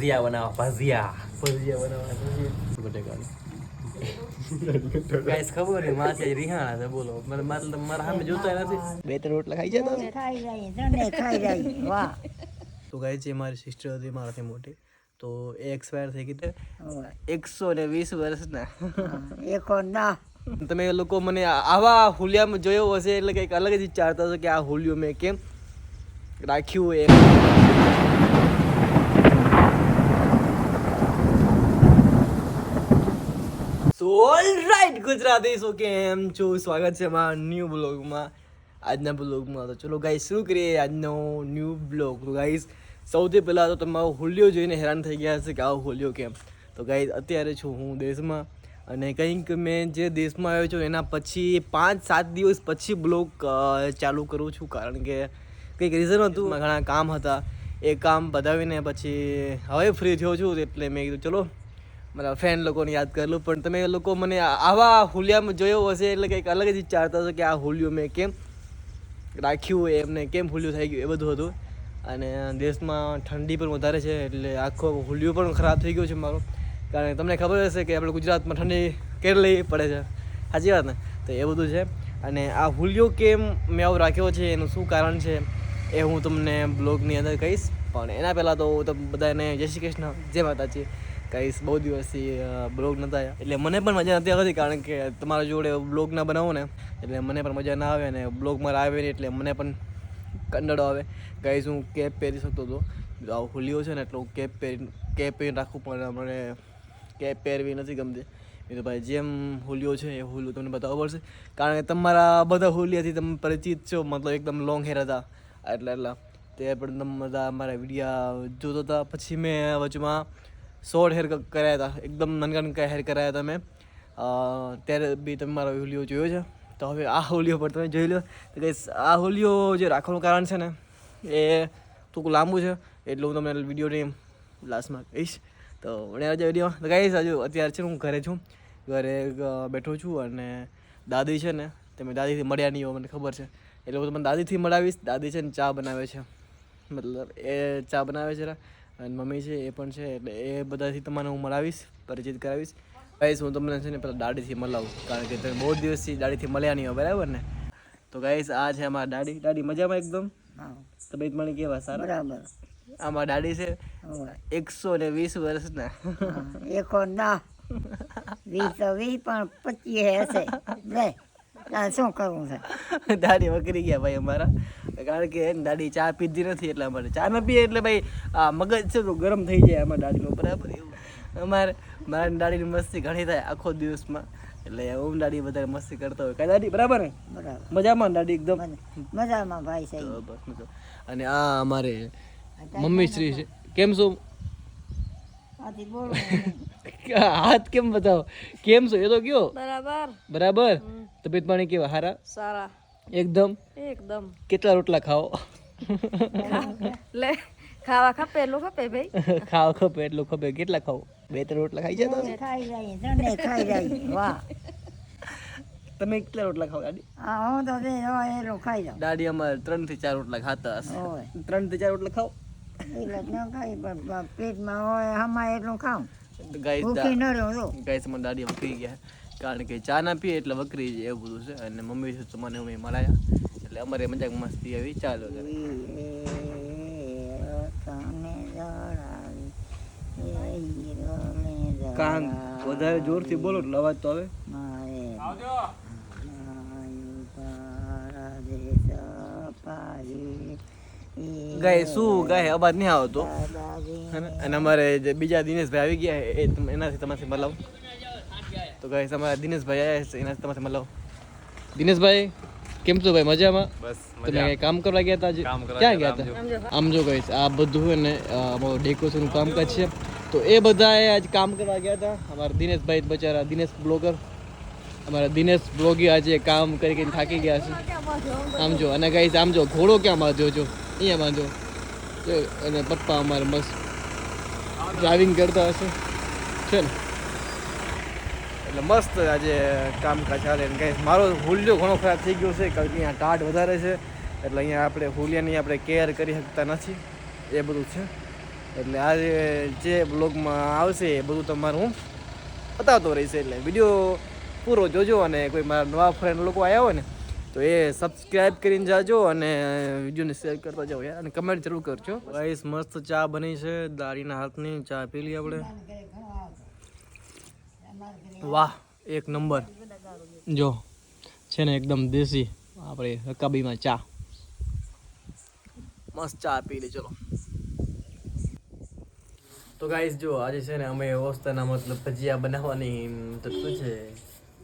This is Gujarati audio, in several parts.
ભજીયા બનાવવા ભજીયા ભજીયા બનાવવા બટેકાનું ગાઈસ ખબર નહીં માસે રિહાણા છે બોલો મને મારે મારા સામે જોતા નથી બે ત્રણ રોટલા ખાઈ જતા ખાઈ જાય તને ખાઈ જાય વાહ તો ગાઈસ જે મારી સિસ્ટર હતી મારાથી મોટી તો એ એક્સપાયર થઈ ગઈ તે એકસો ને વીસ વર્ષના એકો ના તમે લોકો મને આવા હુલિયામાં જોયો હશે એટલે કંઈક અલગ જ વિચારતા હશો કે આ હુલિયો મેં કેમ રાખ્યું એમ સો રાઈટ ગુજરાતી શું કેમ છો? સ્વાગત છે મારા ન્યૂ બ્લોગમાં આજના બ્લોગમાં તો ચલો ગાઈસ શું કરીએ? આજનો ન્યૂ બ્લોગ તો ગાઈસ સૌથી પહેલાં તો તમારો હોલિયો જોઈને હેરાન થઈ ગયા હશે કે આવો હોલિયો કેમ? તો ગાઈસ અત્યારે છું હું દેશમાં અને કંઈક મેં જે દેશમાં આવ્યો છું એના પછી પાંચ સાત દિવસ પછી બ્લોગ ચાલુ કરું છું. કારણ કે કંઈક રીઝન હતું. ઘણા કામ હતા. એ કામ બતાવીને પછી હવે ફ્રી થયો છું એટલે મેં કીધું, ચલો મારા ફ્રેન્ડ લોકોને યાદ કરેલું, પણ તમે લોકો મને આવા હુલિયામાં જોયો હશે એટલે કંઈક અલગ જ વિચારતા હશો કે આ હુલિયું મેં કેમ રાખ્યું એમને કેમ હુલિયું થઈ ગયું એ બધું હતું. અને દેશમાં ઠંડી પણ વધારે છે, એટલે આખો હુલિયું પણ ખરાબ થઈ ગયો છે મારો. કારણ કે તમને ખબર હશે કે આપણે ગુજરાતમાં ઠંડી કેટલી પડે છે. સાચી વાત ને? તો એ બધું છે. અને આ હુલિયો કેમ મેં આવું રાખ્યો છે, એનું શું કારણ છે, એ હું તમને બ્લોગની અંદર કહીશ. પણ એના પહેલાં તો હું તમને બધાને જય શ્રી કૃષ્ણ, જય માતાજી. કહીશ બહુ દિવસથી બ્લોગ નતા આવ્યા એટલે મને પણ મજા નથી આવતી કારણ કે તમારા જોડે બ્લોગ ના બનાવો ને, એટલે મને પણ મજા ના આવે અને બ્લોગ મારે આવે ને એટલે મને પણ કંડડો આવે. કઈ હું કેપ પહેરી શકતો હતો. આવો હોલીઓ છે ને, એટલે હું કેપ પહેરી કેપ પહેરી રાખું, પણ મને કેપ પહેરવી નથી ગમતી. એ ભાઈ, જેમ હોલીઓ છે, એ હોલીઓ તમને બતાવવું પડશે. કારણ કે તમારા બધા હોલીઓથી તમે પરિચિત છો, મતલબ એકદમ લોંગ હેર હતા. એટલે, એટલા. તે પણ તમે બધા મારા વિડીયા જોતા હતા. પછી મેં વચમાં શોર્ટ હેર કરાયા હતા. એકદમ નાનકા હેર કરાયા હતા મેં ત્યારે બી તમે મારો હુલિયો જોયો છે. તો હવે આ હોલિયો પર તમે જોઈ લો. તો કહીશ આ હોલિયો જે રાખવાનું કારણ છે ને, એ થોડુંક લાંબુ છે. એટલે હું તમને વિડીયોની લાસ્ટમાં કહીશ. તો મને આજે વિડીયોમાં. તો કહીશ હજુ અત્યારે છે હું ઘરે છું. ઘરે બેઠો છું અને દાદી છે ને તમે દાદીથી મળ્યા નહીં હો મને ખબર છે. એટલે હું તમને દાદીથી મળાવીશ. દાદી છે ને ચા બનાવે છે. મતલબ એ ચા બનાવે છે અને મમ્મી છે એ પણ છે એટલે એ બધાથી તમને હું મળાવીશ પરિચિત કરાવીશ. ગાઈશ હું તમને છે ને પેલા દાડીથી મળાવું કારણ કે તમે બહુ દિવસથી દાડીથી મળ્યા નહીં હોય બરાબર ને? તો ગાઈશ આ છે અમારા દાડી દાડી મજામાં એકદમ? તબિયત મને કેવા? સારા? બરાબર. આમાં દાડી છે એકસો ને વીસ વર્ષના. એકો ના વીસ તો વીસ પણ પચીસ હશે. શું કરવું છે? દાડી વકરી ગયા ભાઈ અમારા. કારણ કે દાઢી દાડી ચા પીધી નથી એટલે અમારે ચા ન પીએ એટલે ભાઈ આ મગજ છે તો ગરમ થઈ જાય અમારા દાડીનું બરાબર? એવું. અમારે મારા દાડીની મસ્તી ઘણી થાય આખો દિવસમાં. એટલે ઓમ દાડી વધારે મસ્તી કરતા હોય. કાંઈ દાડી બરાબર? ને બરાબર. મજામાં દાડી એકદમ? મજા- મજામાં ભાઈ બસ અને આ અમારે મમ્મી શ્રી છે. કેમ છો? હાથ કેમ બતાવો? કેમ છો? એ તો કયો? બરાબર. બરાબર? તબિયત પાણી કેવા? હારા? સારા. એકદમ? એકદમ. કેટલા રોટલા ખાઓ? લે ખાવા ખપે એટલું ખપે ભાઈ. ખાવા ખપે એટલું ખપે. કેટલા ખાઓ? બે ત્રણ રોટલા ખાઈ જતા ખાઈ જાય તને ખાઈ જાય. વાહ. તમે કેટલા રોટલા ખાવ દાદી? હા હું તો હોય એટલું ખાઈ જાઉં. દાદી અમારે ત્રણથી ચાર રોટલા ખાતા હશે. ત્રણથી ચાર રોટલા ખાવ એટલે ન ખાઈ પણ પ- પેટમાં હોય હમાય એટલું ખાઉં. ગાઈસ ન ગાઈસ મને દાદી વકરી ગયા. કારણ કે ચા ના પીએ એટલે વકરી જાય એવું બધું છે. અને મમ્મી છે મને અમે મળાયા એટલે અમારે મજાક મસ્તી આવી. ચાલો જણાવી વધારે જોરથી બોલો એટલે અવાજ તો આવે. ગાય શું? ગાય અવાજ નહીં આવતો. અને અમારે જે બીજા દિનેશભાઈ આવી ગયા એ એનાથી તમારાથી મળાવ તો ગાઈસ અમારા દિનેશભાઈ આવ્યા છે એના તમારે મળો દિનેશભાઈ કેમ છો ભાઈ? મજામાં? બસ તમે કામ કરવા ગયા હતા ક્યાં ગયા હતા આમ જો. ગાઈસ આ બધું અને અમારું ડેકોરેશન કામકાજ છે. તો એ બધાએ આજ કામ કરવા ગયા હતા અમારા દિનેશભાઈ બચારા દિનેશ બ્લોગર. અમારા દિનેશ બ્લોગી આજે કામ કરી કરીને થાકી ગયા છે. આમ જો અને ગાઈસ આમ જો ઘોડો ક્યાં બાંધ્યો જો? અહીંયા બાંધો અને પપ્પા અમારે મસ્ત ડ્રાઇવિંગ કરતા હશે. છે ને એટલે મસ્ત આજે કામકાજ ચાલે કઈ મારો હુલિયો ઘણો ખરાબ થઈ ગયો છે. કારણ કે અહીંયા ટાઢ વધારે છે. એટલે અહીંયા આપણે હુલિયાની આપણે કેર કરી શકતા નથી. એ બધું છે. એટલે આજે જે બ્લોગમાં આવશે એ બધું તમારું હું બતાવતો રહીશ. એટલે વીડિયો પૂરો જોજો અને કોઈ મારા નવા ફ્રેન્ડ લોકો આવ્યા હોય ને, તો એ સબસ્ક્રાઇબ કરીને જાજો અને વિડીયોને શેર કરતા જાઓ યાર. અને કમેન્ટ જરૂર કરજો. ગાઈસ, મસ્ત ચા બની છે. દાળીના હાથની ચા પી લઈએ આપણે. વાહ, એક નંબર. જો, છે ને એકદમ દેશી આપણે રકાબીમાં ચા. મસ્ત ચા પી લે, ચલો. તો ગાઈસ જો, આજે છે ને અમે ઓસ્તાના મતલબ ભજીયા બનાવવાની તો શું છે,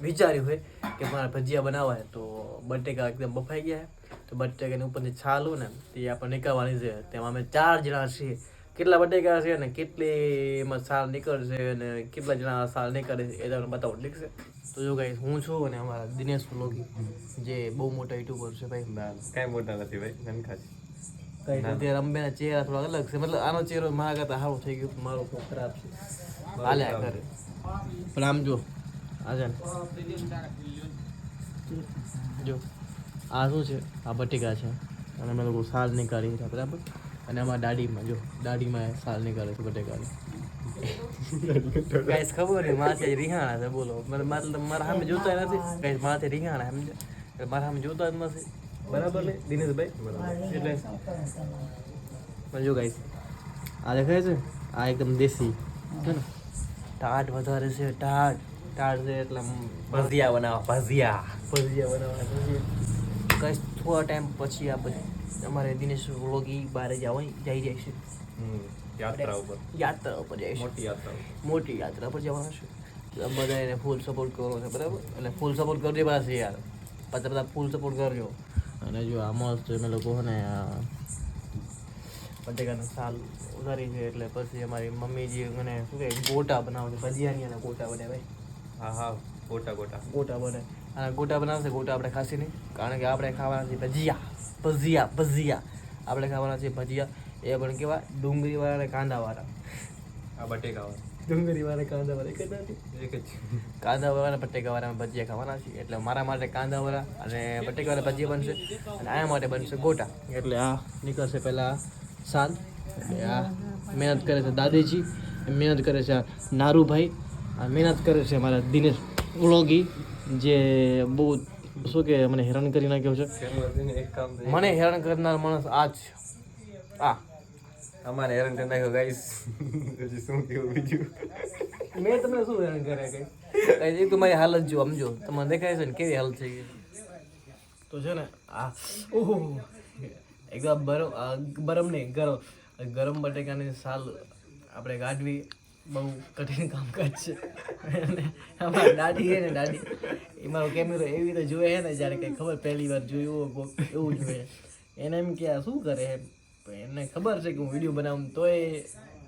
વિચાર્યું હોય કે મારે ભજીયા બનાવવા છે તો બટેકા એકદમ બફાઈ ગયા તો બટેકાની ઉપરની છાલું ને, તે આપણે નીકળવાની છે. તેમાં અમે ચાર જણા છીએ. કેટલા બટેકા છે અને કેટલી એમાં છાલ નીકળશે અને કેટલા જણા સાલ નીકળે છે એ તમને બતાવો ઠીક છે? તો જો ગાઈસ હું છું અને અમારા દિનેશ લોગી જે બહુ મોટા યુટ્યુબર છે ભાઈ. કાંઈ મોટા નથી ભાઈ નનખા છે. અત્યારે અંબેના ચહેરા થોડા અલગ છે. મતલબ આનો ચહેરો મારા કરતા સારો થઈ ગયો મારો ખૂબ ખરાબ છે. હાલ્યા કરે પણ આમ જો આ જો આ શું છે? આ બટેકા છે. અને અમે લોકો સાલ નીકાળી છે બરાબર? અને આમાં દાઢીમાં જો દાઢીમાં સાલ નીકાળે છે બટેકાની ગાઈસ ખબર નહીં માથે રિહાણા છે બોલો. મારે મતલબ મારા સામે જોતા નથી. ગાઈસ માથે રિહાણા સમજે એટલે મારા સામે જોતા જ નથી. બરાબર ને દિનેશભાઈ? એટલે પણ જો ગાઈસ આ દેખાય છે? આ એકદમ દેશી. છે ને? ટાટ વધારે છે ટાટ. ટાટ છે એટલે ભજીયા બનાવવા ભજીયા. ભજીયા બનાવવા કઈ થોડા ટાઈમ પછી આ પછી અમારે દિનેશ વ્લોગી બહાર જવાય જઈ જાય છે. યાત્રા ઉપર. યાત્રા ઉપર જાય છે. મોટી યાત્રા મોટી યાત્રા પર જવાના છે. બધા એને ફૂલ સપોર્ટ કરો છે બરાબર? એટલે ફૂલ સપોર્ટ કરજો પાસે યાર. પાછા બધા ફૂલ સપોર્ટ કરજો. અને જો આ મસ્ત અમે લોકો છે ને આ બટેકાનું સાલ ઉધારી છે એટલે પછી અમારી મમ્મીજી મને શું કહે ગોટા બનાવે છે ભજીયાની અને ગોટા બનાવે હા હા ગોટા ગોટા. ગોટા બને. અને ગોટા બનાવશે ગોટા આપણે ખાસી નહીં. કારણ કે આપણે ખાવાના છે ભજીયા. ભજીયા ભજીયા. આપણે ખાવાના છે ભજીયા. એ પણ કેવા? ડુંગળીવાળા અને કાંદાવાળા. આ બટેકા વાળા. ડુંગળીવાળા કાંદાવાળા એક જ એક જ. કાંદાવાળા અને બટેકાવાળા ભજીયા ખાવાના છે એટલે મારા માટે કાંદાવાળા અને બટેકાવાળા ભજીયા બનશે અને આયા માટે બનશે ગોટા. એટલે આ નીકળશે પહેલાં સાલ. એટલે આ મહેનત કરે છે દાદીજી. મહેનત કરે છે આ નારુભાઈ. આ મહેનત કરે છે મારા દિનેશ વ્લોગી જે બહુ શું કે મને હેરાન કરી નાખ્યો છે? એક મને હેરાન કરનાર માણસ આ જ આ. અમારે હેરાન કરી નાખ્યો ગાઈસ પછી શું કેવું બીજું? મેં તમને શું હેરાન કર્યા કઈ કઈ તમારી હાલત જો સમજો. તમને દેખાય છે ને કેવી હાલત થઈ ગઈ તો છે ને આ ઓહો. એકદમ બરમ આ બરમ નહીં ગરમ. ગરમ બટેકાની સાલ આપણે કાઢવી બહુ કઠિન કામકાજ છે. અને અમારી દાઢી છે ને દાઢી. એ મારો કેમેરો એવી રીતે જોવે છે ને જ્યારે કંઈ ખબર પહેલી વાર જોયું એવું જોઈએ એને એમ કે આ શું કરે એમ પણ એને ખબર છે કે હું વીડિયો બનાવું તોય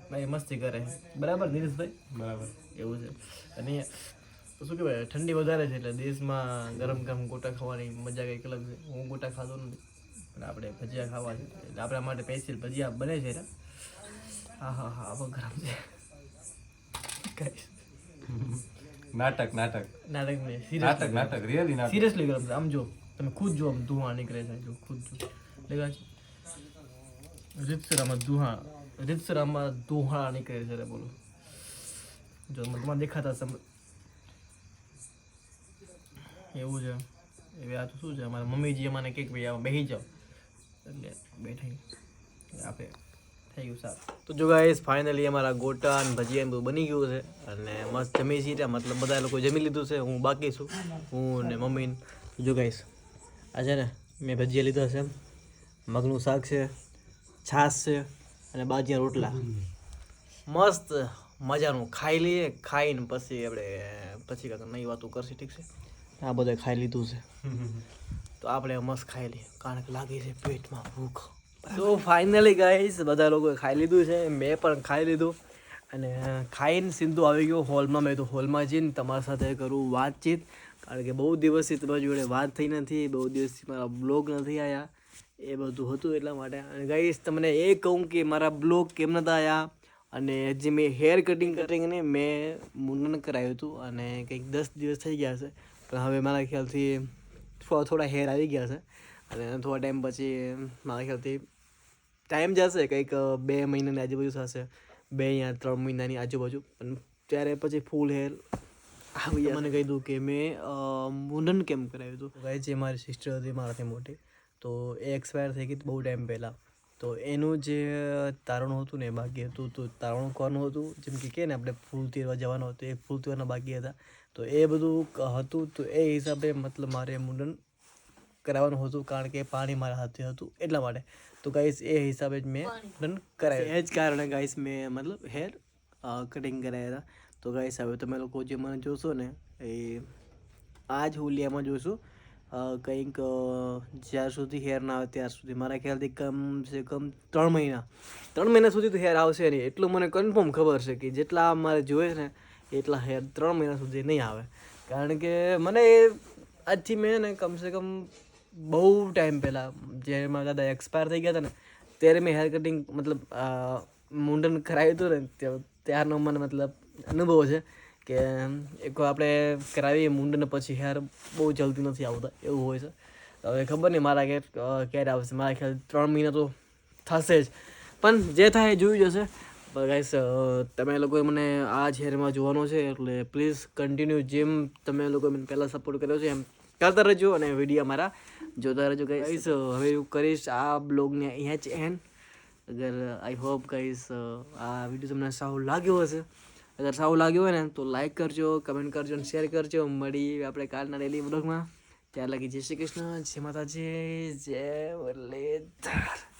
ભાઈ મસ્તી કરે બરાબર નીરજભાઈ બરાબર. એવું છે. અને શું કહેવાય ઠંડી વધારે છે એટલે દેશમાં ગરમ ગરમ ગોટા ખાવાની મજા કંઈક અલગ છે. હું ગોટા ખાતો નથી. અને આપણે ભજીયા ખાવા છે. એટલે આપણા માટે સ્પેશિયલ ભજીયા બને છે હા હા હા બહુ ગરમ છે. Guys, નાટક નાટક. નાટક ને નાટક નાટક રિયલી નાટક. સિરિયસલી ગરમ આમ જો તમે ખુદ જો આમ ધુઆ નીકળે છે જો ખુદ જો. છે? રીતસરામાં ધુઆ રીતસરામાં ધુઆ નીકળે છે રે બોલો. જો તમારે દેખાતા સમ એવું છે. એવી આ તો શું છે? અમારા મમ્મીજી અમારે કંઈક ભાઈ બેસી જાઓ. એટલે બેઠા આપણે થઈ ગયું સારું તો જો ગાઈસ ફાઇનલી અમારા ગોટા અને ભજીયા બધું બની ગયું છે. અને મસ્ત જમી છીએ મતલબ બધા લોકો જમી લીધું છે. હું બાકી છું. હું ને મમ્મી. જો ગાઈસ આ છે ને મેં ભજીયા લીધા છે મગનું શાક છે છાશ છે અને બાજીયા રોટલા. મસ્ત મજાનું. ખાઈ લઈએ ખાઈને પછી આપણે પછી કાંક નવી વાતો કરશે ઠીક છે? આ બધા ખાઈ લીધું છે. તો આપણે મસ્ત ખાઈ લઈએ. કારણ કે લાગે છે પેટમાં ભૂખ. તો ફાઇનલી ગાઈસ બધા લોકોએ ખાઈ લીધું છે. મેં પણ ખાઈ લીધું. અને ખાઈને સીધું આવી ગયો હોલમાં. મેં તો હોલમાં જઈને તમારી સાથે કરું વાતચીત. કારણ કે બહુ દિવસથી તમારી જોડે વાત થઈ નથી. બહુ દિવસથી મારા બ્લોગ નથી આવ્યા એ બધું હતું એટલા માટે. અને ગાઈસ તમને એ કહું કે મારા બ્લોગ કેમ નતા આવ્યા અને જે મેં હેર કટિંગ કટિંગને મેં મુંડન કરાવ્યું હતું. અને કંઈક દસ દિવસ થઈ ગયા છે પણ હવે મારા ખ્યાલથી થોડા થોડા હેર આવી ગયા છે. અને થોડા ટાઈમ પછી મારા ખ્યાલથી ટાઈમ જશે કંઈક બે મહિનાની આજુબાજુ થશે. બે યા ત્રણ મહિનાની આજુબાજુ. પણ ત્યારે પછી ફૂલ હેર આવી મને કહી દઉં કે મેં મુંડન કેમ કરાવ્યું હતું? ગાય જે મારી સિસ્ટર હતી મારાથી મોટી તો એ એક્સપાયર થઈ ગઈ બહુ ટાઈમ પહેલાં. તો એનું જે તારણું હતું ને એ બાકી હતું. તો તારણું કોનું હતું? જેમ કે કહે ને આપણે ફૂલ તીરવા જવાનું હતું એ ફૂલ તીરવાના બાકી હતા. તો એ બધું હતું. તો એ હિસાબે મતલબ મારે મુંડન કરાવવાનું હતું કારણ કે પાણી મારા હાથે હતું એટલા માટે. તો ગાઈસ એ હિસાબે જ મેં કરાય કરાવ્યું એ જ કારણે ગાઈસ મેં મતલબ હેર કટિંગ કરાવ્યા હતા તો ગાઈસ હવે તમે લોકો જે મને જોશો ને એ આ જ હોલિયામાં જોઈશું કંઈક જ્યાર સુધી હેર ના આવે ત્યાર સુધી મારા ખ્યાલથી કમ સે કમ ત્રણ મહિના ત્રણ મહિના સુધી તો હેર આવશે નહીં એટલું મને કન્ફર્મ ખબર છે કે જેટલા મારે જોઈએ છે ને એટલા હેર ત્રણ મહિના સુધી નહીં આવે કારણ કે મને એ આજથી મેં ને કમસે કમ બહુ ટાઈમ પહેલાં, જ્યારે મારા દાદા એક્સપાયર થઈ ગયા હતા ને, ત્યારે મેં હેર કટિંગ મતલબ મુંડન કરાવ્યું હતું ને ત્યારનો મને મતલબ અનુભવ છે કે એક આપણે કરાવીએ મુંડન પછી હેર બહુ જલ્દી નથી આવતા, એવું હોય છે. હવે ખબર નહીં મારા કે ક્યારે આવશે, મારા ખ્યાલ ત્રણ મહિના તો થશે જ. પણ જે થાય એ જોયું જશે. ગાઈસ તમે લોકોએ મને આ જ હેરમાં જોવાનો છે, એટલે પ્લીઝ કન્ટિન્યુ જેમ તમે લોકોએ મને પહેલાં સપોર્ટ કર્યો છે, એમ કરતા રહેજો અને વીડિયો મારા જોતા રહેજો ગાઈસ હવે હું કરીશ, આ બ્લોગને અહીંયા જ એન્ડ અગર આઈ હોપ ગાઈસ આ વીડિયો તમને સારું લાગ્યો હશે. અગર સારું લાગ્યું હોય ને, તો લાઈક કરજો કમેન્ટ કરજો અને શેર કરજો. મળી આપણે કાલના ડેલી બ્લોગમાં ત્યાં લગી જય શ્રી કૃષ્ણ, જય માતાજી, જય મુરલીધર